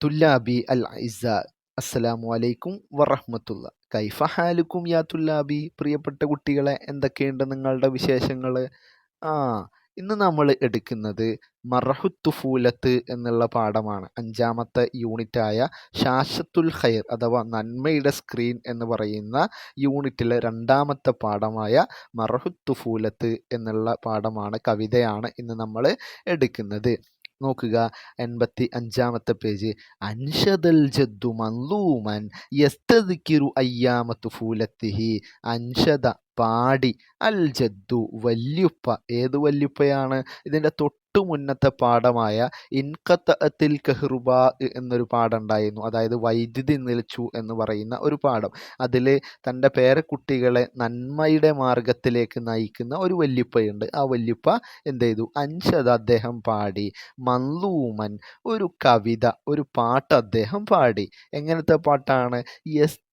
തുല്ലാബി അൽ ഇസ അസ്സലാമു അലൈക്കും വറഹ്മത്തുള്ള. കൈഫ ഹാലുക്കും യാ തുല്ലാബി? പ്രിയപ്പെട്ട കുട്ടികളെ എന്തൊക്കെയുണ്ട് നിങ്ങളുടെ വിശേഷങ്ങൾ ആ ഇന്ന് നമ്മൾ എടുക്കുന്നത് മറഹുത്തുഫൂലത്ത് എന്നുള്ള പാഠമാണ്. അഞ്ചാമത്തെ യൂണിറ്റായ ശാശത്തുൽ ഖൈർ അഥവാ നന്മയുടെ സ്ക്രീൻ എന്ന് പറയുന്ന യൂണിറ്റിലെ രണ്ടാമത്തെ പാഠമായ മറഹുത്തുഫൂലത്ത് എന്നുള്ള പാഠമാണ് കവിതയാണ് ഇന്ന് നമ്മൾ എടുക്കുന്നത്. നോക്കുക. എൺപത്തി അഞ്ചാമത്തെ പേജ്. അൻഷദൽ ജദ്ദു മൻലൂമൻ യസ്തദിക്കിറു അയ്യാമത്തു ഫൂലത്തിഹി. അൻഷദ പാടി അൽ ജദ്ദു വല്യുപ്പ. ഏത് വല്യുപ്പയാണ്? ഇതിന്റെ തൊട്ട് മുന്നത്തെ പാഠമായ ഇൻകത്തത്തിൽ കഹ്റുബ എന്നൊരു പാഠം ഉണ്ടായിരുന്നു അതായത് വൈദ്യുതി നിലച്ചു എന്ന് പറയുന്ന ഒരു പാഠം. അതിൽ തന്റെ പേരക്കുട്ടികളെ നന്മയുടെ മാർഗത്തിലേക്ക് നയിക്കുന്ന ഒരു വല്യപ്പയുണ്ട്. ആ വല്യപ്പ എന്ത് ചെയ്തു? അഞ്ചത് അദ്ദേഹം പാടി. മന്ദൂമൻ ഒരു കവിത ഒരു പാട്ട് അദ്ദേഹം പാടി. എങ്ങനത്തെ പാട്ടാണ്? യസ്തദിക്കിറു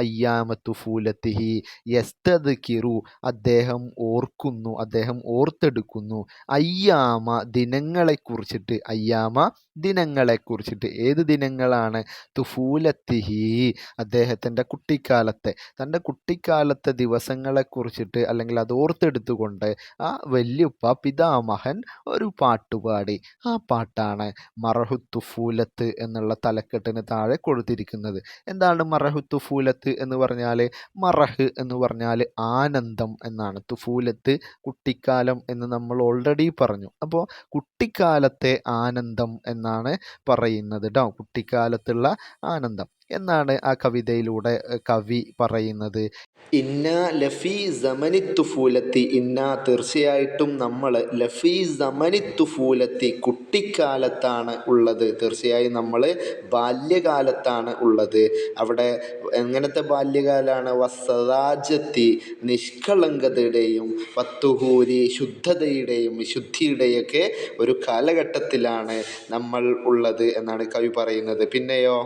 അയ്യാമത്തു ഫൂലത്തിഹി യസ്തദിക്കിറു അദ്ദേഹം ഓർക്കുന്നു അദ്ദേഹം ഓർത്തെടുക്കുന്നു. അയ്യാമ ദിനങ്ങളെക്കുറിച്ചിട്ട് അയ്യാമ ദിനങ്ങളെക്കുറിച്ചിട്ട് ഏത് ദിനങ്ങളാണ് തുഫൂലത്തിഹി അദ്ദേഹത്തിന്റെ കുട്ടിക്കാലത്തെ തന്റെ കുട്ടിക്കാലത്തെ ദിവസങ്ങളെക്കുറിച്ചിട്ട് അല്ലെങ്കിൽ അത് ഓർത്തെടുത്തുകൊണ്ട് ആ വല്യുപ്പ പിതാമഹൻ ഒരു പാട്ട് പാടി. ആ പാട്ടാണ് മറഹുത്തുഫൂലത്ത് എന്നുള്ള തലക്കെട്ടിന് താഴെ കൊടുത്തിരിക്കുന്നത്. എന്താണ് മറഹുത്തുഫൂലത്ത് എന്ന് പറഞ്ഞാൽ മറഹ് എന്ന് പറഞ്ഞാൽ ആനന്ദം എന്നാണ്. തുഫൂലത്ത് കുട്ടിക്കാലം എന്ന് നമ്മൾ ഓൾറെഡി പറഞ്ഞു. അപ്പോൾ കുട്ടിക്കാലത്തെ ആനന്ദം എന്നാണ് പറയുന്നത് കേട്ടോ കുട്ടിക്കാലത്തുള്ള ആനന്ദം. എന്നാണ് ആ കവിതയിലൂടെ കവി പറയുന്നത്. ഇന്ന ലഫി സമനി തുഫൂലത്തി ഇന്ന തീർച്ചയായിട്ടും നമ്മൾ ലഫി സമനി തുഫൂലത്തി കുട്ടിക്കാലത്താണ് ഉള്ളത്. തീർച്ചയായും നമ്മൾ ബാല്യകാലത്താണ് ഉള്ളത്. അവിടെ എങ്ങനത്തെ ബാല്യകാലമാണ് വസദാജത്തി നിഷ്കളങ്കതയുടെയും വത്തുഹൂരി ശുദ്ധതയുടെയും വിശുദ്ധിയുടെയൊക്കെ ഒരു കാലഘട്ടത്തിലാണ് നമ്മൾ ഉള്ളത് എന്നാണ് കവി പറയുന്നത്. പിന്നെയോ?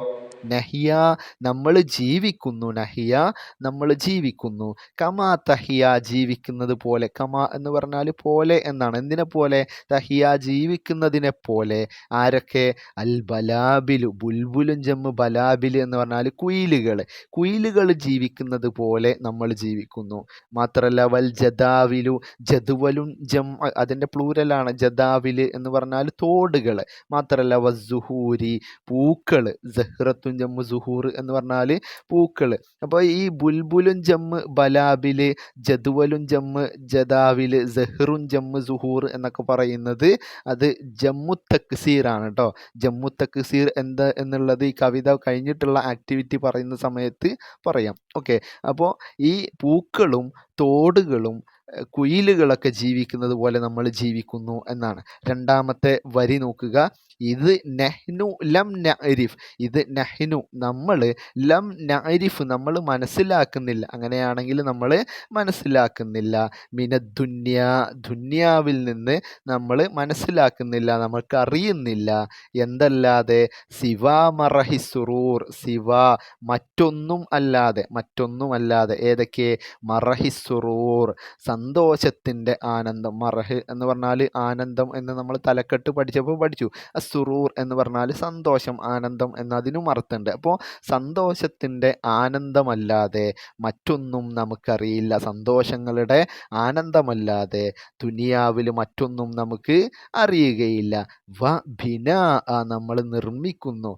നഹിയ നമ്മൾ ജീവിക്കുന്നു നഹിയ നമ്മൾ ജീവിക്കുന്നു. കമാ തഹിയ ജീവിക്കുന്നത് പോലെ കമാ എന്ന് പറഞ്ഞാൽ പോലെ എന്നാണ്. എന്തിനെ പോലെ? തഹിയ ജീവിക്കുന്നതിനെ പോലെ. ആരൊക്കെ? അൽ ബലാബിലു ബുൽബുലും ജമ്മ് ബലാബിൽ എന്ന് പറഞ്ഞാൽ കുയിലുകൾ. കുയിലുകൾ ജീവിക്കുന്നത് പോലെ നമ്മൾ ജീവിക്കുന്നു. മാത്രല്ല വൽ ജദാവിലു ജദുവലും ജം അതിന്റെ പ്ലൂരലാണ് ജദാവിൽ എന്ന് പറഞ്ഞാൽ തോടുകൾ. മാത്രല്ല വസുഹൂരി പൂക്കൾ ജഹ്റത്തും ജമ്മ് സുഹൂർ എന്ന് പറഞ്ഞാൽ പൂക്കൾ അപ്പോൾ ഈ ബുൽബുലും ജമ്മ് ബലാബിൽ ജദുവലും ജമ്മ് ജദാവിൽ ജഹ്റുൻ ജമ്മ് സുഹൂർ എന്നൊക്കെ പറയുന്നത് അത് ജമ്മു തക്സീറാണ് കേട്ടോ ജമ്മു തക്സീർ എന്താ എന്നുള്ളത് ഈ കവിത കഴിഞ്ഞിട്ടുള്ള ആക്ടിവിറ്റി പറയുന്ന സമയത്ത് പറയാം. ഓക്കെ. അപ്പോൾ ഈ പൂക്കളും തോടുകളും കുയിലുകളൊക്കെ ജീവിക്കുന്നത് പോലെ നമ്മൾ ജീവിക്കുന്നു എന്നാണ്. രണ്ടാമത്തെ വരി നോക്കുക. ഇത് നെഹ്നു ലം നഅരിഫ് ഇത് നെഹ്നു നമ്മൾ ലം നഅരിഫ് നമ്മൾ മനസ്സിലാക്കുന്നില്ല. അങ്ങനെയാണെങ്കിൽ നമ്മൾ മനസ്സിലാക്കുന്നില്ല. മിന ദുന്യ. ദുന്യാവിൽ നിന്ന് നമ്മൾ മനസ്സിലാക്കുന്നില്ല. നമ്മൾക്ക് അറിയുന്നില്ല. എന്തല്ലാതെ? സിവ മറഹി സുറൂർ. സിവ മറ്റൊന്നും അല്ലാതെ. മറ്റൊന്നും അല്ലാതെ. ഏതൊക്കെ? മറഹി സുറൂർ. സന്തോഷത്തിന്റെ ആനന്ദം മറഹ് എന്ന് പറഞ്ഞാൽ ആനന്ദം എന്ന് നമ്മൾ തലക്കെട്ട് പഠിച്ചപ്പോൾ പഠിച്ചു. സുറൂർ എന്ന് പറഞ്ഞാൽ സന്തോഷം ആനന്ദം എന്നതിനും അർത്ഥമുണ്ട്. അപ്പോൾ സന്തോഷത്തിന്റെ ആനന്ദമല്ലാതെ മറ്റൊന്നും നമുക്കറിയില്ല. സന്തോഷങ്ങളുടെ ആനന്ദമല്ലാതെ ദുനിയാവിൽ മറ്റൊന്നും നമുക്ക് അറിയുകയില്ല. വ ബിന നമ്മൾ നിർമ്മിക്കുന്നു.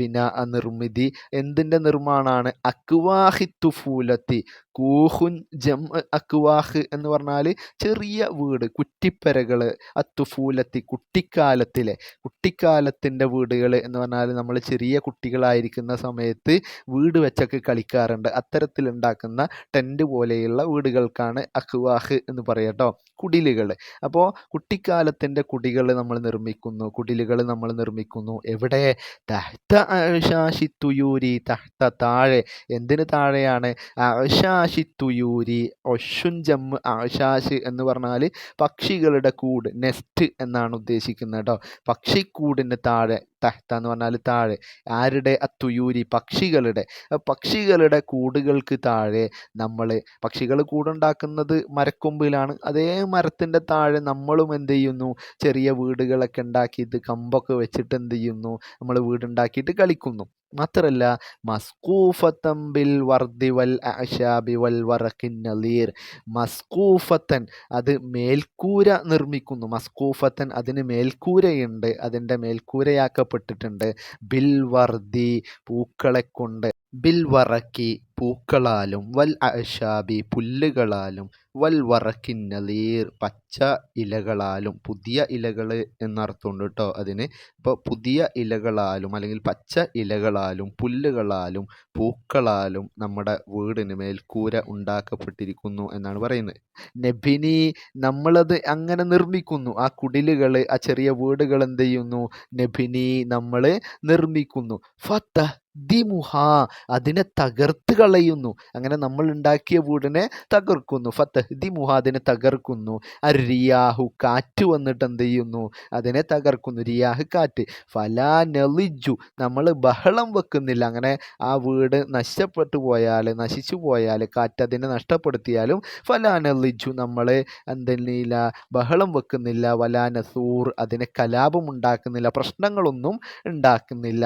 ബിന നിർമ്മിതി എന്തിന്റെ നിർമ്മാണമാണ്? അക്വാഹി തുഫൂലത്തി കൂഹുൻ ജം അക്വാഹ് എന്ന് പറഞ്ഞാൽ ചെറിയ വീട് കുറ്റിപ്പരകൾ അത്തുഫൂലത്തി കുട്ടിക്കാലത്തിലെ കുട്ടിക്കാലത്തിന്റെ വീടുകൾ എന്ന് പറഞ്ഞാൽ നമ്മൾ ചെറിയ കുട്ടികളായിരിക്കുന്ന സമയത്ത് വീട് വെച്ചൊക്കെ കളിക്കാറുണ്ട്. അത്തരത്തിലുണ്ടാക്കുന്ന ടെന്റ് പോലെയുള്ള വീടുകൾക്കാണ് അക്വാഹ് എന്ന് പറയട്ടോ കുടിലുകൾ അപ്പോൾ കുട്ടിക്കാലത്തിന്റെ കുടികൾ നമ്മൾ നിർമ്മിക്കുന്നു. കുടിലുകൾ നമ്മൾ നിർമ്മിക്കുന്നു. എവിടെ? തഹ്ത ആഷാഷി തുയൂരി തഹ്ത താഴെ. എന്തിന് താഴെയാണ്? അഷാ അഴശാശി തുയൂരി ഒഷുൻ ജമ്മ് അഴശാശ് എന്ന് പറഞ്ഞാൽ പക്ഷികളുടെ കൂട് നെസ്റ്റ് എന്നാണ് ഉദ്ദേശിക്കുന്നത് കേട്ടോ. പക്ഷിക്കൂടിന്റെ താഴെ തഹ്ത എന്ന് പറഞ്ഞാൽ താഴെ. ആരുടെ? അത്തുയൂരി പക്ഷികളുടെ. പക്ഷികളുടെ കൂടുകൾക്ക് താഴെ നമ്മൾ പക്ഷികൾ കൂടുണ്ടാക്കുന്നത് മരക്കൊമ്പിലാണ്. അതേ മരത്തിന്റെ താഴെ നമ്മളും എന്ത് ചെയ്യുന്നു? ചെറിയ വീടുകളൊക്കെ ഉണ്ടാക്കിയിട്ട് കമ്പൊക്കെ വെച്ചിട്ട് എന്ത് ചെയ്യുന്നു? നമ്മൾ വീടുണ്ടാക്കിയിട്ട് കളിക്കുന്നു. മാത്രല്ല മസ്കൂഫത്തൻ ബിൽ വർദി വൽ അഷാബി വൽ വറക്കിൻ നലീർ മസ്കൂഫത്തൻ അത് മേൽക്കൂര നിർമ്മിക്കുന്നു. മസ്കൂഫത്തൻ അതിന് മേൽക്കൂരയുണ്ട് അതിന്റെ മേൽക്കൂരയാക്കപ്പെട്ടിട്ടുണ്ട്. ബിൽ വർദ്ധി പൂക്കളെ കൊണ്ട് ബിൽ വറക്കി പൂക്കളാലും വൽ അഷാബി പുല്ലുകളാലും. വൽ പച്ച ഇലകളാലും പുതിയ ഇലകൾ എന്നർത്ഥമുണ്ട് കേട്ടോ അതിന്. ഇപ്പോൾ പുതിയ ഇലകളാലും അല്ലെങ്കിൽ പച്ച ഇലകളാലും പുല്ലുകളാലും പൂക്കളാലും നമ്മുടെ വീടിന് മേൽക്കൂര ഉണ്ടാക്കപ്പെട്ടിരിക്കുന്നു എന്നാണ് പറയുന്നത്. നബിനി നമ്മളത് അങ്ങനെ നിർമ്മിക്കുന്നു. ആ കുടിലുകൾ ആ ചെറിയ വീടുകൾ എന്ത് ചെയ്യുന്നു? നബിനി നമ്മൾ നിർമ്മിക്കുന്നു. ഫത്ത ദിമുഹ അതിനെ തകർത്ത് കളയുന്നു. അങ്ങനെ നമ്മൾ ഉണ്ടാക്കിയ വീടിനെ തകർക്കുന്നു. ഫത്തഹ്ദിമുഹ മുഹാദിനെ തകർക്കുന്നു. റിയാഹു കാറ്റ് വന്നിട്ട് എന്ത് ചെയ്യുന്നു? അതിനെ തകർക്കുന്നു. റിയാഹ് കാറ്റ്. ഫലാ നെളിജു നമ്മൾ ബഹളം വെക്കുന്നില്ല. അങ്ങനെ ആ വീട് നഷ്ടപ്പെട്ടു പോയാൽ നശിച്ചു പോയാൽ കാറ്റ് അതിനെ നഷ്ടപ്പെടുത്തിയാലും ഫലാ നെളിജു നമ്മൾ എന്തെന്നില്ല ബഹളം വെക്കുന്നില്ല. വലാ നസൂർ അതിനെ കലാപം ഉണ്ടാക്കുന്നില്ല. പ്രശ്നങ്ങളൊന്നും ഉണ്ടാക്കുന്നില്ല.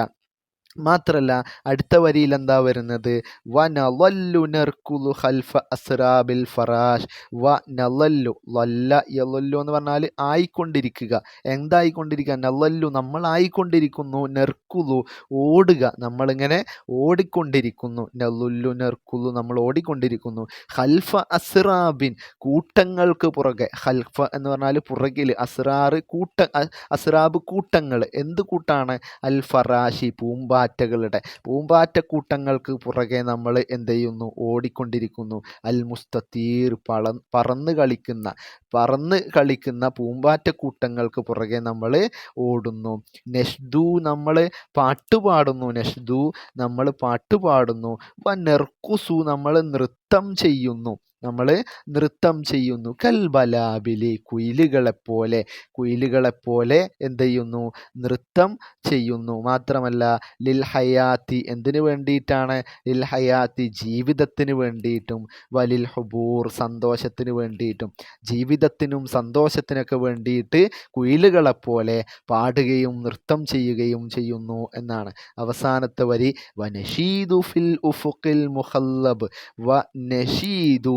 മാത്രല്ല അടുത്ത വരിയിൽ എന്താ വരുന്നത്? വ നലല്ലു നെർക്കുലു ഹൽഫ അസ്രാബിൽ ഫറാഷ്. വ നലല്ലു ലല്ല യലല്ലു എന്ന് പറഞ്ഞാൽ ആയിക്കൊണ്ടിരിക്കുക. എന്തായിക്കൊണ്ടിരിക്കുക? നലല്ലു നമ്മൾ ആയിക്കൊണ്ടിരിക്കുന്നു നെർക്കുലു ഓടുക. നമ്മളിങ്ങനെ ഓടിക്കൊണ്ടിരിക്കുന്നു. നലുല്ലു നെർക്കുലു നമ്മൾ ഓടിക്കൊണ്ടിരിക്കുന്നു. ഹൽഫ അസ്രാബിൻ കൂട്ടങ്ങൾക്ക് പുറകെ. ഹൽഫ എന്ന് പറഞ്ഞാൽ പുറകിൽ അസ്രാറ് കൂട്ട അസ്രാബ് കൂട്ടങ്ങൾ എന്ത് കൂട്ടാണ്? അൽ ഫറാഷി പൂമ്പാ പൂമ്പാറ്റകളുടെ കൂട്ടങ്ങൾക്ക് പുറകെ നമ്മൾ എന്ത് ചെയ്യുന്നു? ഓടിക്കൊണ്ടിരിക്കുന്നു. അൽ മുസ്തീർ പള പറന്ന് കളിക്കുന്ന പറന്ന് കളിക്കുന്ന പൂമ്പാറ്റ കൂട്ടങ്ങൾക്ക് പുറകെ നമ്മൾ ഓടുന്നു. നെഷ്ദു നമ്മൾ പാട്ടുപാടുന്നു നെഷ്ദു നമ്മൾ പാട്ടുപാടുന്നു വ നെർക്കുസു നമ്മൾ നൃത്തം ചെയ്യുന്നു. നമ്മൾ നൃത്തം ചെയ്യുന്നു. കൽബലാബിലി കുയിലുകളെപ്പോലെ കുയിലുകളെപ്പോലെ എന്ത് ചെയ്യുന്നു? നൃത്തം ചെയ്യുന്നു. മാത്രമല്ല ലിൽ ഹയാത്തി എന്തിനു വേണ്ടിയിട്ടാണ്? ലിൽ ഹയാത്തി ജീവിതത്തിന് വേണ്ടിയിട്ടും വലിൽ ഹുബൂർ സന്തോഷത്തിന് വേണ്ടിയിട്ടും ജീവിതത്തിനും സന്തോഷത്തിനൊക്കെ വേണ്ടിയിട്ട് കുയിലുകളെപ്പോലെ പാടുകയും നൃത്തം ചെയ്യുകയും ചെയ്യുന്നു എന്നാണ്. അവസാനത്തെ വരി വനഷീദു ഫിൽ ഉഫുഖിൽ മുഹല്ലബ് വ നഷീദു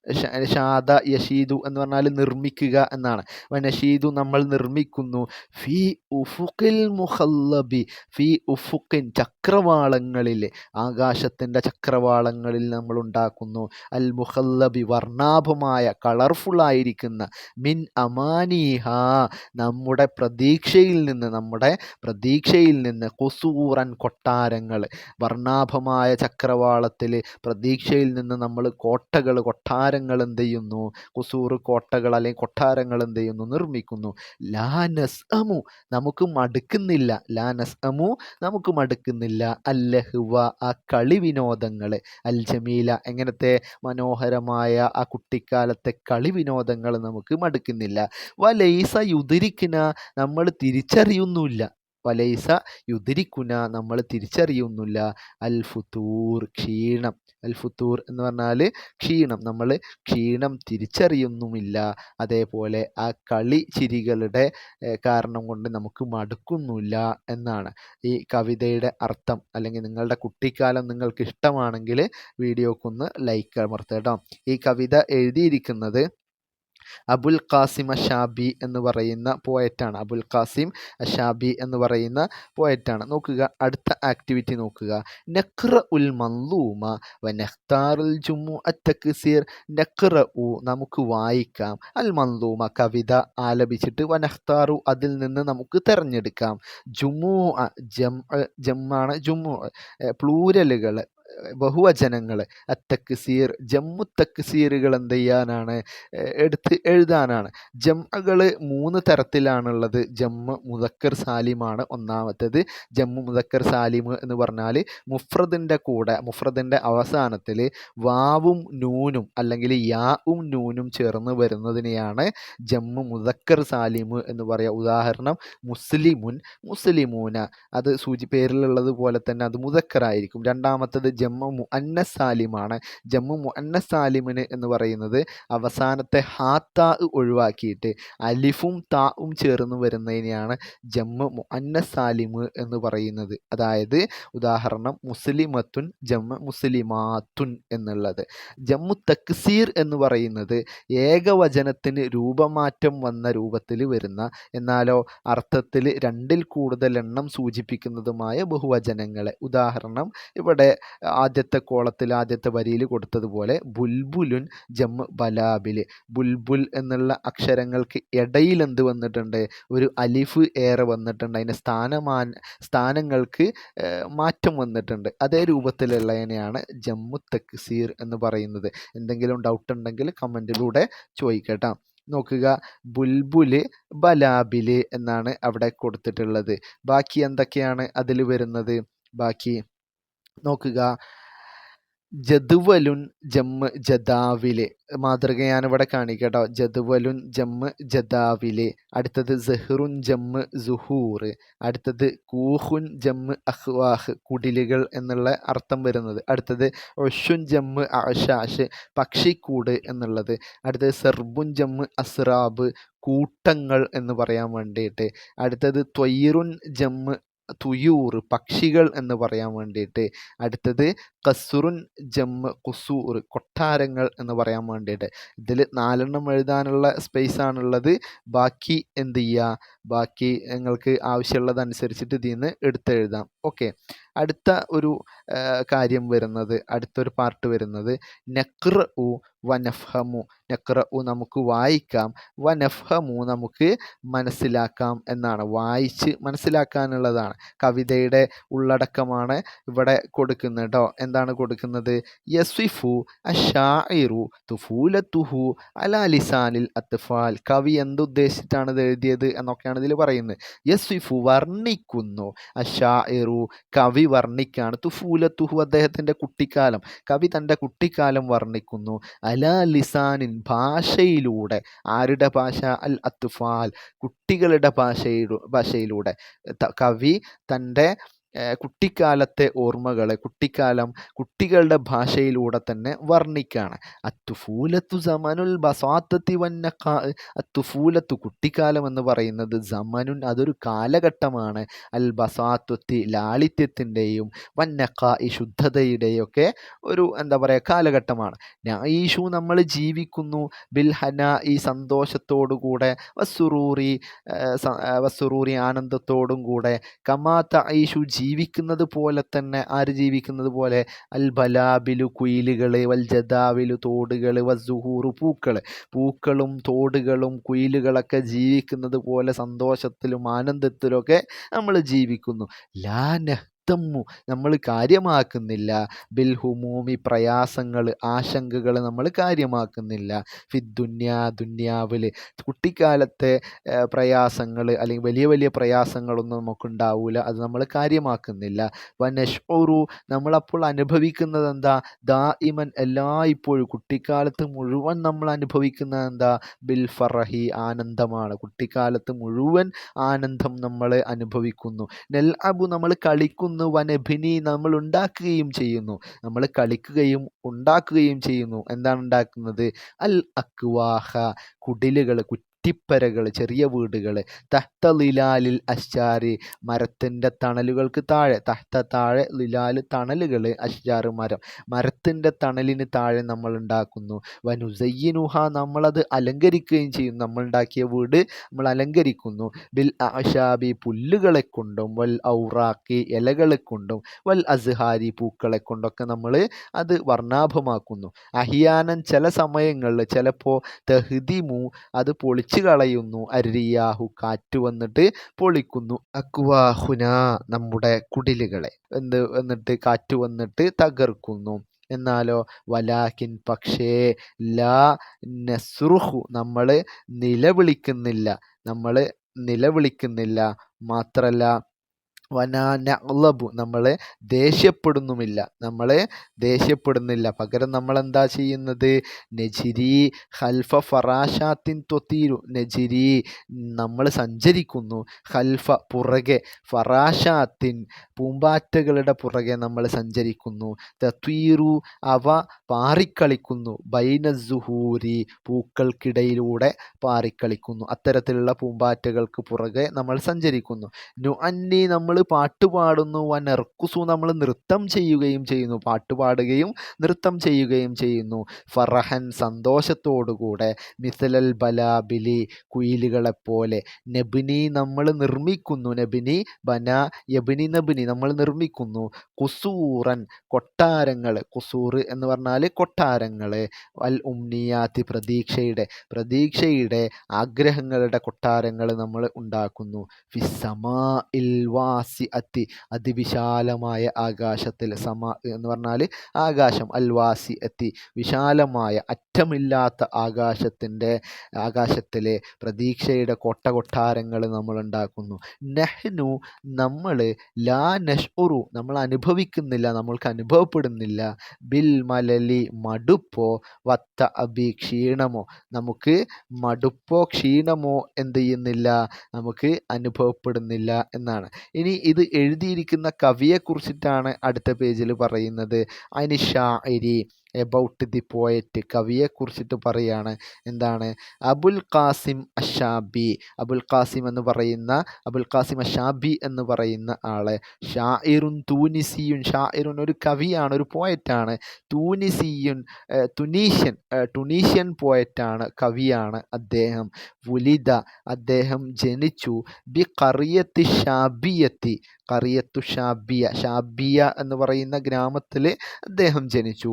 ഷാദ യഷീദു എന്ന് പറഞ്ഞാൽ നിർമ്മിക്കുക എന്നാണ്. നഷീദു നമ്മൾ നിർമ്മിക്കുന്നു. ഫി ഉഫുഖിൽ മുഹല്ലബി ഫി ഉഫുഖിൻ ചക്രവാളങ്ങളിൽ ആകാശത്തിന്റെ ചക്രവാളങ്ങളിൽ നമ്മൾ ഉണ്ടാക്കുന്നു. അൽ മുഹല്ലബി വർണാഭമായ കളർഫുള്ളായിരിക്കുന്ന മിൻ അമാനീഹ നമ്മുടെ പ്രതീക്ഷയിൽ നിന്ന് നമ്മുടെ പ്രതീക്ഷയിൽ നിന്ന് കൊസൂറൻ കൊട്ടാരങ്ങൾ വർണാഭമായ ചക്രവാളത്തിൽ പ്രതീക്ഷയിൽ നിന്ന് നമ്മൾ കോട്ടകൾ കൊട്ടാരങ്ങൾ എന്ത് ചെയ്യുന്നു കുസൂർ കോട്ടകൾ അല്ലെങ്കിൽ കൊട്ടാരങ്ങൾ എന്ത് ചെയ്യുന്നു നിർമ്മിക്കുന്നു. ലാനസ് അമു നമുക്ക് മടുക്കുന്നില്ല. ലാനസ് അമു നമുക്ക് മടുക്കുന്നില്ല. അല്ലഹുവ ആ കളി വിനോദങ്ങൾ അൽ ജമീല എങ്ങനത്തെ മനോഹരമായ ആ കുട്ടിക്കാലത്തെ കളി വിനോദങ്ങൾ നമുക്ക് മടുക്കുന്നില്ല. വലൈസ യുതിരിക്കുന്ന നമ്മൾ തിരിച്ചറിയുന്നില്ല വലൈസ യുതിരിക്കുന നമ്മൾ തിരിച്ചറിയുന്നില്ല. അൽ ഫുത്തൂർ ക്ഷീണം. അൽ ഫുത്തൂർ എന്ന് പറഞ്ഞാൽ ക്ഷീണം. നമ്മൾ ക്ഷീണം തിരിച്ചറിയുന്നുമില്ല. അതേപോലെ ആ കളി ചിരികളുടെ കാരണം കൊണ്ട് നമുക്ക് മടുക്കുന്നില്ല എന്നാണ്. ഈ കവിതയുടെ അർത്ഥം അല്ലെങ്കിൽ നിങ്ങളുടെ കുട്ടിക്കാലം നിങ്ങൾക്ക് ഇഷ്ടമാണെങ്കിൽ വീഡിയോക്കൊന്ന് ലൈക്ക് അമർത്തുക കേട്ടോ ഈ കവിത എഴുതിയിരിക്കുന്നത് അബുൽ ഖാസിം അഷാബി എന്ന് പറയുന്ന പോയറ്റാണ് അബുൽ ഖാസിം അഷാബി എന്ന് പറയുന്ന പോയറ്റാണ് നോക്കുക. അടുത്ത ആക്ടിവിറ്റി നോക്കുക. നഖ്റ ഉൽ മൻലൂമ വ നഖ്താറുൽ ജുമു അത്തക്സീർ നഖ്റ ഉ നമുക്ക് വായിക്കാം. അൽ മൻലൂമ കവിത ആലപിച്ചിട്ട് വ നഖ്താറു അതിൽ നിന്ന് നമുക്ക് തിരഞ്ഞെടുക്കാം. ജുമു ജം ജമ്മാണ് ജുമു പ്ലൂരലുകൾ ബഹുവചനങ്ങൾ അത്തക്സീർ ജമ്മു തക്സീറുകൾ എന്ത് ചെയ്യാനാണ് എടുത്ത് എഴുതാനാണ്. ജമ്മകൾ മൂന്ന് തരത്തിലാണുള്ളത്. ജമ്മ മുദക്കർ സാലിമാണ് ഒന്നാമത്തേത്. ജമ്മു മുദക്കർ സാലിം എന്ന് പറഞ്ഞാൽ മുഫ്രദിന്റെ കൂടെ മുഫ്രദിന്റെ അവസാനത്തിൽ വാവും നൂനും അല്ലെങ്കിൽ യാവും നൂനും ചേർന്ന് വരുന്നതിനെയാണ് ജമ്മു മുദക്കർ സാലിം എന്ന് പറയുക ഉദാഹരണം മുസ്ലിമുൻ മുസ്ലിമൂന. അത് സൂചി പേരിലുള്ളത് പോലെ തന്നെ അത് മുദക്കറായിരിക്കും. രണ്ടാമത്തത് ജമ്മു മുഅന്നസ് സാലിമാണ് ജമ്മു മുഅന്നസ് സാലിമിന് എന്ന് പറയുന്നത് അവസാനത്തെ ഹാത്താ ഒഴിവാക്കിയിട്ട് അലിഫും താവും ചേർന്ന് വരുന്നതിനെയാണ് ജമ്മു മുഅന്നസ് സാലിം എന്ന് പറയുന്നത്. അതായത് ഉദാഹരണം മുസ്ലിമത്തുൻ ജമ്മ മുസ്ലിമാത്തുൻ എന്നുള്ളത്. ജമ്മു തക്സീർ എന്ന് പറയുന്നത് ഏകവചനത്തിന് രൂപമാറ്റം വന്ന രൂപത്തിൽ വരുന്ന എന്നാലോ അർത്ഥത്തിൽ രണ്ടിൽ കൂടുതൽ എണ്ണം സൂചിപ്പിക്കുന്നതുമായ ബഹുവചനങ്ങളെ. ഉദാഹരണം ഇവിടെ ആദ്യത്തെ കോളത്തിൽ ആദ്യത്തെ വരിയിൽ കൊടുത്തതുപോലെ ബുൽബുലുൻ ജമ്മ ബലാബിൽ ബുൽബുൽ എന്നുള്ള അക്ഷരങ്ങൾക്ക് ഇടയിൽ എന്ത് വന്നിട്ടുണ്ട്? ഒരു അലിഫ് ഏറെ വന്നിട്ടുണ്ട്. അതിന്റെ സ്ഥാനമാൻ സ്ഥാനങ്ങൾക്ക് മാറ്റം വന്നിട്ടുണ്ട്. അതേ രൂപത്തിലുള്ളതിനെയാണ് ജമ്മു തക്സീർ എന്ന് പറയുന്നത്. എന്തെങ്കിലും ഡൗട്ട് ഉണ്ടെങ്കിൽ കമന്റിലൂടെ ചോദിക്കട്ടോ. നോക്കുക. ബുൽബുൽ ബലാബിൽ എന്നാണ് അവിടെ കൊടുത്തിട്ടുള്ളത്. ബാക്കി എന്തൊക്കെയാണ് അതിൽ വരുന്നത്? ബാക്കി നോക്കുക. ജദുവലുൻ ജമ്മ് ജദാവിലെ. മാതൃക ഞാനിവിടെ കാണിക്കട്ടോ. ജദുവലുൻ ജമ്മ് ജദാവിലെ. അടുത്തത് സെഹ്റുൻ ജമ്മ് സുഹൂർ. അടുത്തത് കൂഹുൻ ജമ്മ് അഹ്വാഹ്. കുടിലുകൾ എന്നുള്ള അർത്ഥം വരുന്നത്. അടുത്തത് ഒഷുൻ ജമ്മ് അഷാഷ് പക്ഷിക്കൂട് എന്നുള്ളത്. അടുത്തത് സെർബുൻ ജമ്മ് അസ്രാബ്. കൂട്ടങ്ങൾ എന്ന് പറയാൻ വേണ്ടിയിട്ട്. അടുത്തത് ത്വയ്റുൻ ജമ്മ് തുയൂർ പക്ഷികൾ എന്ന് പറയാൻ വേണ്ടിയിട്ട്. അടുത്തത് കസുറുൻ ജമ്മ് കുസൂർ കൊട്ടാരങ്ങൾ എന്ന് പറയാൻ വേണ്ടിയിട്ട്. ഇതിൽ നാലെണ്ണം എഴുതാനുള്ള സ്പേസ് ആണുള്ളത്. ബാക്കി എന്ത് ചെയ്യുക? ബാക്കി നിങ്ങൾക്ക് ആവശ്യമുള്ളതനുസരിച്ചിട്ട് ഇതിൽ നിന്ന് എടുത്തെഴുതാം. ഓക്കെ അടുത്ത ഒരു കാര്യം വരുന്നത് അടുത്തൊരു പാർട്ട് വരുന്നത്. നക്ര ഉ വനഫ്ഹമു. നക്ര ഉ നമുക്ക് വായിക്കാം. വനഫ്ഹമു നമുക്ക് മനസ്സിലാക്കാം എന്നാണ്. വായിച്ച് മനസ്സിലാക്കാനുള്ളതാണ്. കവിതയുടെ ഉള്ളടക്കമാണ് ഇവിടെ കൊടുക്കുന്നത് കേട്ടോ എന്താണ് കൊടുക്കുന്നത്? യസ്വിഫു അഷായിറു തുഫൂലത്തുഹു അലാ ലിസാനിൽ അത്ഫാൽ. കവി എന്തുദ്ദേശിച്ചിട്ടാണ് ഇത് എഴുതിയത് എന്നൊക്കെയാണ് ഇതിൽ പറയുന്നത്. യസ്വിഫു വർണിക്കുന്നു. അഷായിറു കവി വർണിക്കാണ്. തുഫൂലത്തുഹു അദ്ദേഹത്തിന്റെ കുട്ടിക്കാലം. കവി തന്റെ കുട്ടിക്കാലം വർണിക്കുന്നു. അല ലിസാനിൻ ഭാഷയിലൂടെ ആരുടെ ഭാഷ? അൽ അത്തുഫാൽ കുട്ടികളുടെ ഭാഷയിലൂ ഭാഷയിലൂടെ. കവി തന്റെ കുട്ടിക്കാലത്തെ ഓർമ്മകളെ കുട്ടിക്കാലം കുട്ടികളുടെ ഭാഷയിലൂടെ തന്നെ വർണിക്കുകയാണ് അത്തുഫൂലത്തു സമനുൽ ബസാത്തത്തി വന്നക്കാ അത്തുഫൂലത്തു കുട്ടിക്കാലം എന്ന് പറയുന്നത് സമനുൻ അതൊരു കാലഘട്ടമാണ്. അൽ ബസാത്വത്തി ലാളിത്യത്തിന്റെയും വന്നക്ക ഈ ശുദ്ധതയുടെയും ഒക്കെ ഒരു എന്താ പറയുക കാലഘട്ടമാണ്. ഞായീഷു നമ്മൾ ജീവിക്കുന്നു ബിൽഹന ഈ സന്തോഷത്തോടു കൂടെ വസുറൂറി ആനന്ദത്തോടും കൂടെ കമാ തഈഷു ജീവിക്കുന്നത് പോലെ തന്നെ ആര് ജീവിക്കുന്നത് പോലെ? അൽ ബലാബിലു കുയിലുകൾ വൽ ജദാവിലു തോടുകൾ വസുഹൂറു പൂക്കൾ പൂക്കളും. തോടുകളും കുയിലുകളൊക്കെ ജീവിക്കുന്നത് പോലെ സന്തോഷത്തിലും ആനന്ദത്തിലൊക്കെ നമ്മൾ ജീവിക്കുന്നു. ലാ നഹ്തമ്മു നമ്മൾ കാര്യമാക്കുന്നില്ല. ബിൽ ഹുമൂമി പ്രയാസങ്ങൾ ആശങ്കകൾ നമ്മൾ കാര്യമാക്കുന്നില്ല. ഫിദ്ദുന്യ ദുന്യാവിൽ കുട്ടിക്കാലത്തെ പ്രയാസങ്ങൾ അല്ലെങ്കിൽ വലിയ വലിയ പ്രയാസങ്ങളൊന്നും നമുക്കുണ്ടാവില്ല അത് നമ്മൾ കാര്യമാക്കുന്നില്ല. വനഷ്ഉറു നമ്മളപ്പോൾ അനുഭവിക്കുന്നത് എന്താ? ദായിമൻ എല്ലായ്പ്പോഴും കുട്ടിക്കാലത്ത് മുഴുവൻ നമ്മൾ അനുഭവിക്കുന്നത് എന്താ? ബിൽ ഫറഹി ആനന്ദമാണ്. കുട്ടിക്കാലത്ത് മുഴുവൻ ആനന്ദം നമ്മൾ അനുഭവിക്കുന്നു. നെൽ അബു നമ്മൾ കളിക്കുന്നു. വനഭിനി നമ്മൾ ഉണ്ടാക്കുകയും ചെയ്യുന്നു. നമ്മൾ കളിക്കുകയും ഉണ്ടാക്കുകയും ചെയ്യുന്നു. എന്താണ് ഉണ്ടാക്കുന്നത്? അൽ അക്വാഹ കുടിലുകൾ കുറ്റിപ്പരകൾ ചെറിയ വീടുകൾ തഹ്ത ലിലാലിൽ അശ്ജാരി മരത്തിന്റെ തണലുകൾക്ക് താഴെ തഹ്ത താഴെ ലിലാൽ തണലുകൾ അശ്ചാറ് മരം. മരത്തിന്റെ തണലിന് താഴെ നമ്മൾ ഉണ്ടാക്കുന്നു വനുസയ്യനുഹ നമ്മളത് അലങ്കരിക്കുകയും ചെയ്യും. നമ്മൾ ഉണ്ടാക്കിയ വീട് നമ്മൾ അലങ്കരിക്കുന്നു. ബിൽ ആഷാബി പുല്ലുകളെ കൊണ്ടും വൽ ഔറാക്കി ഇലകളെ കൊണ്ടും വൽ അസ്ഹാരി പൂക്കളെ കൊണ്ടൊക്കെ നമ്മൾ അത് വർണാഭമാക്കുന്നു. അഹിയാനൻ ചില സമയങ്ങളിൽ ചിലപ്പോൾ തെഹ്ദിമു അത് പൊളിച്ചു പൊളിച്ചു കളയുന്നു. അരിയാഹു കാറ്റ് വന്നിട്ട് പൊളിക്കുന്നു. അക്വാഹുന നമ്മുടെ കുടിലുകളെ. എന്ത് എന്നിട്ട് കാറ്റ് വന്നിട്ട് തകർക്കുന്നു. എന്നാലോ? വലാക്കിൻ പക്ഷേ ലാ നസ്രുഹു നമ്മൾ നിലവിളിക്കുന്നില്ല. നമ്മൾ നിലവിളിക്കുന്നില്ല. മാത്രല്ല വനാ നഅ്ലബു നമ്മൾ ദേഷ്യപ്പെടുന്നുമില്ല. നമ്മളെ ദേഷ്യപ്പെടുന്നില്ല. പകരം നമ്മൾ എന്താ ചെയ്യുന്നത്? നജിരി ഹൽഫ ഫറാഷാത്തിൻ തൊത്തീരു. നജിരി നമ്മൾ സഞ്ചരിക്കുന്നു. ഹൽഫ പുറകെ ഫറാഷാത്തിൻ പൂമ്പാറ്റകളുടെ പുറകെ നമ്മൾ സഞ്ചരിക്കുന്നു. തത്വീറു അവ പാറിക്കളിക്കുന്നു. ബൈനസുഹൂരി പൂക്കൾക്കിടയിലൂടെ പാറിക്കളിക്കുന്നു. അത്തരത്തിലുള്ള പൂമ്പാറ്റകൾക്ക് പുറകെ നമ്മൾ സഞ്ചരിക്കുന്നു. നു അന്നി നമ്മൾ പാട്ട് പാടുന്നു വനർക്കുസു നമ്മൾ നൃത്തം ചെയ്യുകയും ചെയ്യുന്നു പാട്ട് പാടുകയും നൃത്തം ചെയ്യുകയും ചെയ്യുന്നു. ഫറഹൻ സന്തോഷത്തോടുകൂടെ മിസലൽ ബലാബിലി കുയിലുകളെപ്പോലെ നബിനി നമ്മൾ നിർമ്മിക്കുന്നു നബിനി ബന യബിനി നബിനി നമ്മൾ നിർമ്മിക്കുന്നു. കുസൂറൻ കൊട്ടാരങ്ങൾ കുസൂർ എന്ന് പറഞ്ഞാൽ കൊട്ടാരങ്ങൾ അൽ ഉംനിയാത്തി പ്രതീക്ഷയുടെ പ്രതീക്ഷയുടെ ആഗ്രഹങ്ങളുടെ കൊട്ടാരങ്ങൾ നമ്മൾ ഉണ്ടാക്കുന്നു. ഫിസമാ ഇൽ വാസി അത്തി അതിവിശാലമായ ആകാശത്തിൽ സമ എന്ന് പറഞ്ഞാൽ ആകാശം അൽവാസി എത്തി വിശാലമായ അറ്റമില്ലാത്ത ആകാശത്തിന്റെ ആകാശത്തിലെ പ്രതീക്ഷയുടെ കൊട്ട കൊട്ടാരങ്ങൾ നമ്മൾ ഉണ്ടാക്കുന്നു. നെഹ്നു നമ്മൾ ലാ നഷ്ഉറു നമ്മൾ അനുഭവിക്കുന്നില്ല നമ്മൾക്ക് അനുഭവപ്പെടുന്നില്ല. ബിൽ മലലി മടുപ്പോ വത്ത അബി ക്ഷീണമോ? നമുക്ക് മടുപ്പോ ക്ഷീണമോ എന്ത് ചെയ്യുന്നില്ല? നമുക്ക് അനുഭവപ്പെടുന്നില്ല എന്നാണ്. ഇനി ഇത് എഴുതിയിരിക്കുന്ന കവിയെക്കുറിച്ചിട്ടാണ് അടുത്ത പേജിൽ പറയുന്നത്. അനിഷാഇരി എബൌട്ട് ദി പോയറ്റ് കവിയെക്കുറിച്ചിട്ട് പറയാണ്. എന്താണ്? Abul Qasim Ashabi. Abul Qasim എന്ന് പറയുന്ന അബുൽ ഖാസിം അഷാബി എന്ന് പറയുന്ന ആൾ. ഷായിറുൻ തൂനിസിയുൻ. ഷായിറുൻ ഒരു കവിയാണ് ഒരു പോയറ്റാണ് തൂനിസിയുൻ തുനീഷ്യൻ ടുണീഷ്യൻ പോയറ്റാണ് കവിയാണ് അദ്ദേഹം. വുലിദ അദ്ദേഹം ജനിച്ചു ബി കറിയത്തി ഷാബിയത്തി. കറിയത്തു ഷാബിയ ഷാബിയ എന്ന് പറയുന്ന ഗ്രാമത്തിൽ അദ്ദേഹം ജനിച്ചു.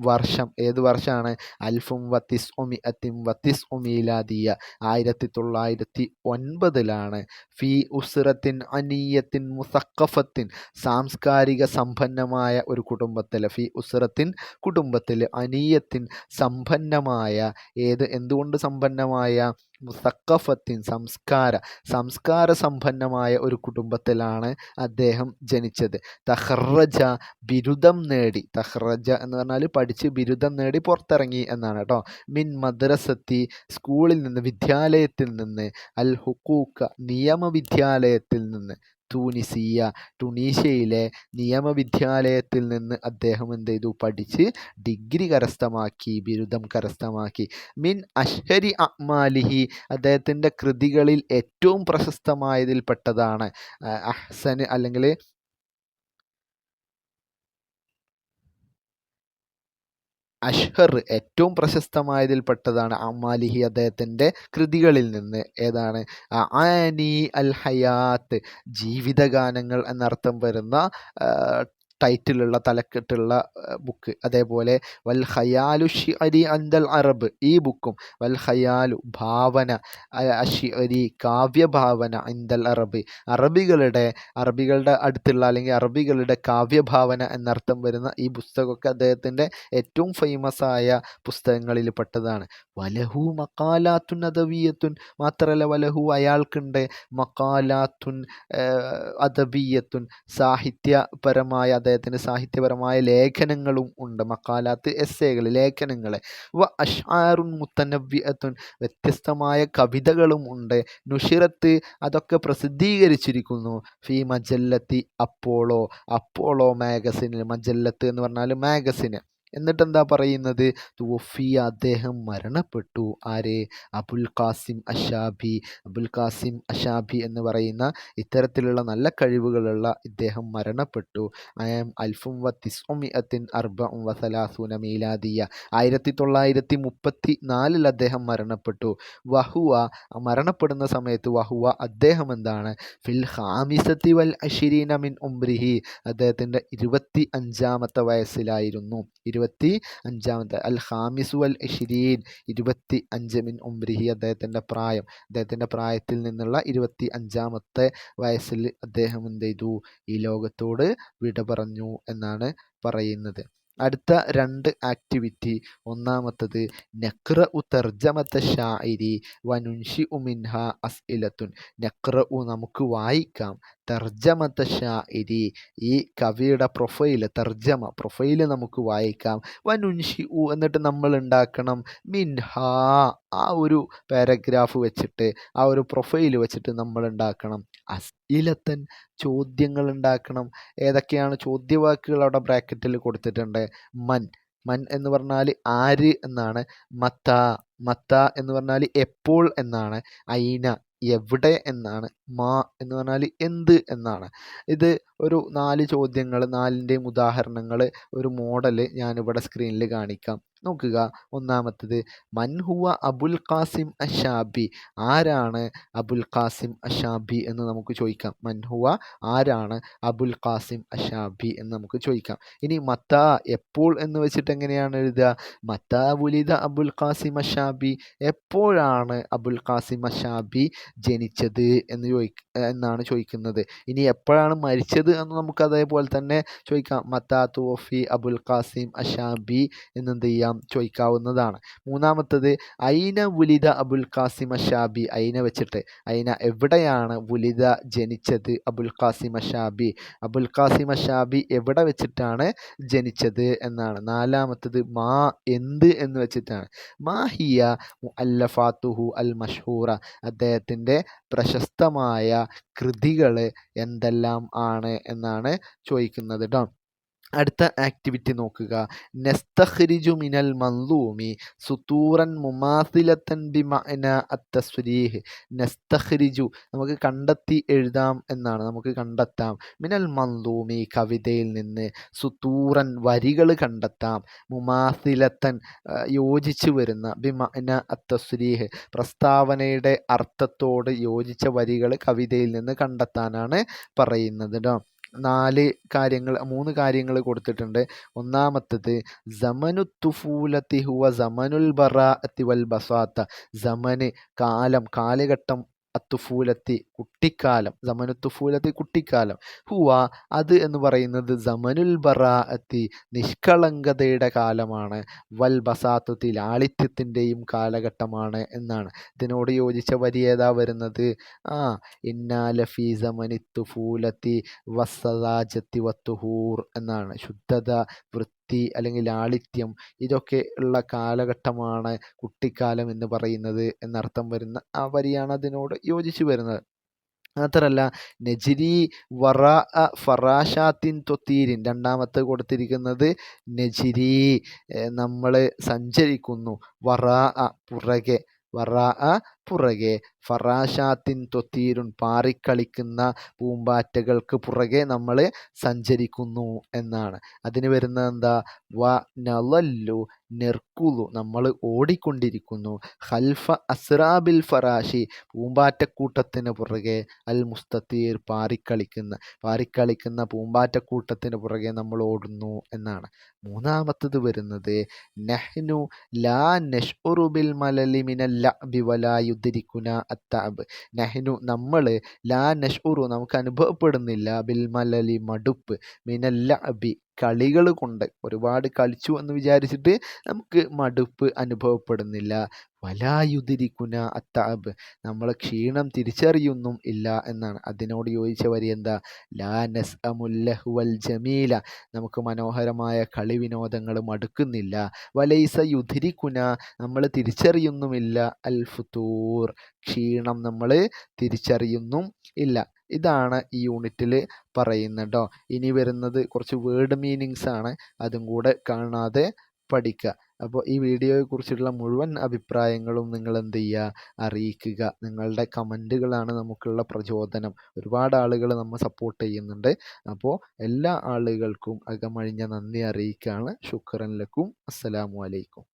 വർഷം ഏത് വർഷമാണ് അൽഫും വത്തിസ് ഒമി അത്തിം വത്തിസ് ഒമീലാദിയ ആയിരത്തി തൊള്ളായിരത്തി ഒൻപതിലാണ് ഫി ഉസ്രത്തിൻ അനീയത്തിൻ മുസക്കഫത്തിൻ സാംസ്കാരിക സമ്പന്നമായ ഒരു കുടുംബത്തിൽ ഫി ഉസ്രത്തിൻ കുടുംബത്തിൽ അനീയത്തിൻ സമ്പന്നമായ ഏത് എന്തുകൊണ്ട് സമ്പന്നമായ? മുസക്കഫത്തിൻ സംസ്കാര സംസ്കാര സമ്പന്നമായ ഒരു കുടുംബത്തിലാണ് അദ്ദേഹം ജനിച്ചത്. തഹ്റജ ബിരുദം നേടി. തഹ്റജ എന്ന് പറഞ്ഞാൽ പഠിച്ച് ബിരുദം നേടി പുറത്തിറങ്ങി എന്നാണ് കേട്ടോ മിൻ മദ്രസത്തി സ്കൂളിൽ നിന്ന് വിദ്യാലയത്തിൽ നിന്ന് അൽ ഹുക്കൂക്ക നിയമ വിദ്യാലയത്തിൽ നിന്ന് തൂനിസിയ ടുണീഷ്യയിലെ നിയമവിദ്യാലയത്തിൽ നിന്ന് അദ്ദേഹം എന്ത് ചെയ്തു പഠിച്ച് ഡിഗ്രി കരസ്ഥമാക്കി ബിരുദം കരസ്ഥമാക്കി. മിൻ അഷ്ഹരി അമാലിഹി അദ്ദേഹത്തിന്റെ കൃതികളിൽ ഏറ്റവും പ്രശസ്തമായതിൽപ്പെട്ടതാണ്. അഹ്സന് അല്ലെങ്കിൽ അഷ്ഹർ ഏറ്റവും പ്രശസ്തമായതിൽപ്പെട്ടതാണ് അമാലിഹി അദ്ദേഹത്തിന്റെ കൃതികളിൽ നിന്ന്. ഏതാണ്? ആനി അൽ ഹയാത്ത് ജീവിതഗാനങ്ങൾ എന്നർത്ഥം വരുന്ന ടൈറ്റിലുള്ള തലക്കെട്ടുള്ള ബുക്ക് അതേപോലെ വൽ ഹയാലു ഷിഅരി അന്തൽ അറബ് ഈ ബുക്കും വൽ ഹയാലു ഭാവന അഷിഅരി കാവ്യഭാവന അന്തൽ അറബ് അറബികളുടെ അറബികളുടെ അടുത്തുള്ള അല്ലെങ്കിൽ അറബികളുടെ കാവ്യഭാവന എന്നർത്ഥം വരുന്ന ഈ പുസ്തകമൊക്കെ അദ്ദേഹത്തിന്റെ ഏറ്റവും ഫേമസ് ആയ പുസ്തകങ്ങളിൽ പെട്ടതാണ്. വലഹു മക്കാലാത്തുൻ അദവീയത്തുൻ മാത്രമല്ല വലഹു അയാൾക്കുണ്ട്. മക്കാലാത്തുൻ അദബിയത്തുൻ സാഹിത്യപരമായ അദ്ദേഹത്തിന് സാഹിത്യപരമായ ലേഖനങ്ങളും ഉണ്ട്. മക്കാലാത്ത് എസ്സേകൾ ലേഖനങ്ങൾ വ അഷാറുൻ മുത്തനവ്യത്തുൻ വ്യത്യസ്തമായ കവിതകളും ഉണ്ട്. നുഷിറത്ത് അതൊക്കെ പ്രസിദ്ധീകരിച്ചിരിക്കുന്നു. ഫി മജല്ലത്തി അപ്പോളോ അപ്പോളോ മാഗസിനിൽ. മജല്ലത്ത് എന്ന് പറഞ്ഞാൽ മാഗസിന്. എന്നിട്ട് എന്താ പറയുന്നത്? തുവഫിയ അദ്ദേഹം മരണപ്പെട്ടു. ആര്? Abul Qasim Ashabi. Abul Qasim Ashabi എന്ന് പറയുന്ന ഇത്തരത്തിലുള്ള നല്ല കഴിവുകളുള്ള ഇദ്ദേഹം മരണപ്പെട്ടു. ഐ ആം അൽഫും വ അർബം വസലാസൂന മീലാദിയ ആയിരത്തി തൊള്ളായിരത്തി മുപ്പത്തി നാലിൽ അദ്ദേഹം മരണപ്പെട്ടു. വഹുവ മരണപ്പെടുന്ന സമയത്ത് വഹുവ അദ്ദേഹം എന്താണ് ഫിൽ ഹാമിസത്തി വൽ അഷിരീന മിൻ ഉംബ്രിഹി അദ്ദേഹത്തിന്റെ ഇരുപത്തി അഞ്ചാമത്തെ വയസ്സിലായിരുന്നു. ഇരുപത്തി അഞ്ചാമത്തെ അൽ ഹാമിസു അൽ ഇഷിരീൻ ഇരുപത്തി അഞ്ച് മിൻ ഉംരിഹി അദ്ദേഹത്തിന്റെ പ്രായം. അദ്ദേഹത്തിന്റെ പ്രായത്തിൽ നിന്നുള്ള ഇരുപത്തി അഞ്ചാമത്തെ വയസ്സിൽ അദ്ദേഹം എന്ത് ചെയ്തു? ഈ ലോകത്തോട് വിട പറഞ്ഞു എന്നാണ് പറയുന്നത്. അടുത്ത രണ്ട് ആക്ടിവിറ്റി. ഒന്നാമത്തത് നക്ര ഉ തർജമത്ത ഷായിരി വനുൻഷി ഉമിൻഹ അസ് ഇലത്തുൻ നക്ര ഉ നമുക്ക് വായിക്കാം. തർജമത്ത ഇരി ഈ കവിയുടെ പ്രൊഫൈൽ തർജമ പ്രൊഫൈൽ നമുക്ക് വായിക്കാം. വനുൻഷി ഉ എന്നിട്ട് നമ്മൾ ഉണ്ടാക്കണം. മിൻഹ ആ ഒരു പാരഗ്രാഫ് വെച്ചിട്ട് ആ ഒരു പ്രൊഫൈൽ വെച്ചിട്ട് നമ്മൾ ഉണ്ടാക്കണം. അസ്ഇലത്തൻ ചോദ്യങ്ങൾ ഉണ്ടാക്കണം. ഏതൊക്കെയാണ് ചോദ്യവാക്കുകൾ അവിടെ ബ്രാക്കറ്റിൽ കൊടുത്തിട്ടുണ്ട്? മൻ. മൻ എന്ന് പറഞ്ഞാൽ ആര് എന്നാണ്? മത്ത. മത്ത എന്ന് പറഞ്ഞാൽ എപ്പോൾ എന്നാണ്? ഐന. എവിടെ എന്നാണ് മാ എന്ന് പറഞ്ഞാൽ എന്ത് എന്നാണ്. ഇത് ഒരു നാല് ചോദ്യങ്ങൾ നാലിന്റെയും ഉദാഹരണങ്ങൾ ഒരു മോഡൽ ഞാനിവിടെ സ്ക്രീനിൽ കാണിക്കാം. നോക്കുക. ഒന്നാമത്തത് മൻഹുവ അബുൽ ഖാസിം അഷാബി. ആരാണ് അബുൽ ഖാസിം അഷാബി എന്ന് നമുക്ക് ചോദിക്കാം. മൻഹുവ ആരാണ് അബുൽ ഖാസിം അഷാബി എന്ന് നമുക്ക് ചോദിക്കാം. ഇനി മത്ത എപ്പോൾ എന്ന് വെച്ചിട്ട് എങ്ങനെയാണ് എഴുതുക? മത്ത വുലിദ അബുൽ ഖാസിം അഷാബി. എപ്പോഴാണ് അബുൽ ഖാസിം അഷാബി ജനിച്ചത് എന്ന് ചോദി എന്നാണ് ചോദിക്കുന്നത്. ഇനി എപ്പോഴാണ് മരിച്ചത് എന്ന് നമുക്ക് അതേപോലെ തന്നെ ചോദിക്കാം. മത്ത തോഫി അബുൽ ഖാസിം അഷാബി എന്നെന്ത് ചെയ്യാം ചോദിക്കാവുന്നതാണ്. മൂന്നാമത്തത് ഐന വുലിദ അബുൽ ഖാസിമ ഷാബി. ഐന വെച്ചിട്ട് ഐന എവിടെയാണ് വുലിദ ജനിച്ചത് അബുൽ ഖാസിമ ഷാബി? അബുൽ ഖാസിമ ഷാബി എവിടെ വെച്ചിട്ടാണ് ജനിച്ചത് എന്നാണ്. നാലാമത്തത് മാ എന്ത് എന്ന് വെച്ചിട്ടാണ്. മാഹിയ അല്ലഫാത്തുഹു അൽ മഷൂറ അദ്ദേഹത്തിന്റെ പ്രശസ്തമായ കൃതികൾ എന്തെല്ലാം ആണ് എന്നാണ് ചോദിക്കുന്നത് കേട്ടോ അടുത്ത ആക്ടിവിറ്റി നോക്കുക. നെസ്തഖ്രിജു മിനൽ മന്ദൂമി സുത്തൂറൻ മുമാസിലത്തൻ ബിമഅന അത്തസ്വരീഹ്. നെസ്തഖ്രിജു നമുക്ക് കണ്ടെത്തി എഴുതാം എന്നാണ്. നമുക്ക് കണ്ടെത്താം. മിനൽ മന്ദൂമി കവിതയിൽ നിന്ന് സുത്തൂറൻ വരികൾ കണ്ടെത്താം. മുമാസിലത്തൻ യോജിച്ചു വരുന്ന ബിമഅന അത്തസ്വരീഹ് പ്രസ്താവനയുടെ അർത്ഥത്തോട് യോജിച്ച വരികൾ കവിതയിൽ നിന്ന് കണ്ടെത്താനാണ് പറയുന്നത് കേട്ടോ നാല് കാര്യങ്ങൾ മൂന്ന് കാര്യങ്ങൾ കൊടുത്തിട്ടുണ്ട്. ഒന്നാമത്തത് സമനു തുഫൂലത്തി ഹുവ സമനുൽ ബറാഅത്തി വൽ ബസാത്ത. സമന് കാലം കാലഘട്ടം അത്തുഫൂലത്തി കുട്ടിക്കാലം സമനുത്തുഫൂലത്തി കുട്ടിക്കാലം. ഹുവ അത് എന്ന് പറയുന്നത് സമനുൽ ബറാഅത്തി നിഷ്കളങ്കതയുടെ കാലമാണ്. വൽ ബസാത്തുത്തി ലാളിത്യത്തിന്റെയും കാലഘട്ടമാണ് എന്നാണ്. ഇതിനോട് യോജിച്ച വരി ഏതാ വരുന്നത്? ആ ഇന്നാലഫി സമനിത്തുഫൂലത്തി വസ്സദാജത്തി വത്തുഹൂർ എന്നാണ്. ശുദ്ധത വൃത്തി അല്ലെങ്കിൽ ലാളിത്യം ഇതൊക്കെ ഉള്ള കാലഘട്ടമാണ് കുട്ടിക്കാലം എന്ന് പറയുന്നത് എന്നർത്ഥം വരുന്ന ആ വരിയാണ് അതിനോട് യോജിച്ചു വരുന്നത്. മാത്രമല്ല നജിരി വറ ഫറാഷാത്തിൻ തൊത്തീരിൻ രണ്ടാമത്തെ കൊടുത്തിരിക്കുന്നത് നജിരി നമ്മൾ സഞ്ചരിക്കുന്നു വറ പുറകെ. വറ പുറകെ. ഫറാഷാത്തിൻ തൊത്തീരുൻ പാറിക്കളിക്കുന്ന പൂമ്പാറ്റകൾക്ക് പുറകെ നമ്മൾ സഞ്ചരിക്കുന്നു എന്നാണ്. അതിന് വരുന്നത് എന്താ? വ നലല്ലു നെർക്കുലു. നമ്മൾ ഓടിക്കൊണ്ടിരിക്കുന്നു. ഹൽഫ അസ്രാബിൽ ഫറാഷി പൂമ്പാറ്റക്കൂട്ടത്തിന് പുറകെ അൽ മുസ്തത്തീർ പാറിക്കളിക്കുന്ന പാറിക്കളിക്കുന്ന പൂമ്പാറ്റക്കൂട്ടത്തിന് പുറകെ നമ്മൾ ഓടുന്നു എന്നാണ്. മൂന്നാമത്തത് വരുന്നത് നെഹ്നു ലാ നഷ്ഉറു ബിൽ മലലി മിനൽ ലഅബി വലാ യുദ്രിക്കുന അത്താബ് നെഹ്നു നമ്മൾ ലാ നഷ്ഉറു നമുക്ക് അനുഭവപ്പെടുന്നില്ല ബിൽ മലലി മടുപ്പ് മിനല്ല ലഅബി കളികൾ കൊണ്ട് ഒരുപാട് കളിച്ചു എന്ന് വിചാരിച്ചിട്ട് നമുക്ക് മടുപ്പ് അനുഭവപ്പെടുന്നില്ല. വലായുതിരിക്കുന്ന അത്താബ് നമ്മൾ ക്ഷീണം തിരിച്ചറിയുന്നും ഇല്ല എന്നാണ്. അതിനോട് യോജിച്ച വരി എന്താ? ലാനസ് അമുല്ലഹുവൽ ജമീല. നമുക്ക് മനോഹരമായ കളി വിനോദങ്ങൾ മടുക്കുന്നില്ല. വലൈസ യുധിരിക്കുന നമ്മൾ തിരിച്ചറിയുന്നുമില്ല. അൽ ഫുത്തൂർ ക്ഷീണം നമ്മൾ തിരിച്ചറിയുന്നും ഇല്ല. ഇതാണ് ഈ യൂണിറ്റിൽ പറയുന്നത് കേട്ടോ ഇനി വരുന്നത് കുറച്ച് വേർഡ് മീനിങ്സ് ആണ്. അതും കൂടെ കാണാതെ പഠിക്കുക അപ്പോൾ ഈ വീഡിയോയെക്കുറിച്ചുള്ള മുഴുവൻ അഭിപ്രായങ്ങളും നിങ്ങൾ എന്ത് ചെയ്യുക അറിയിക്കുക. നിങ്ങളുടെ കമന്റുകളാണ് നമുക്കുള്ള പ്രചോദനം. ഒരുപാട് ആളുകൾ നമ്മൾ സപ്പോർട്ട് ചെയ്യുന്നുണ്ട്. അപ്പോൾ എല്ലാ ആളുകൾക്കും അകമഴിഞ്ഞ നന്ദി അറിയിക്കുകയാണ് ശുക്രൻ ലക്കും. അസ്സലാമു അലൈക്കും.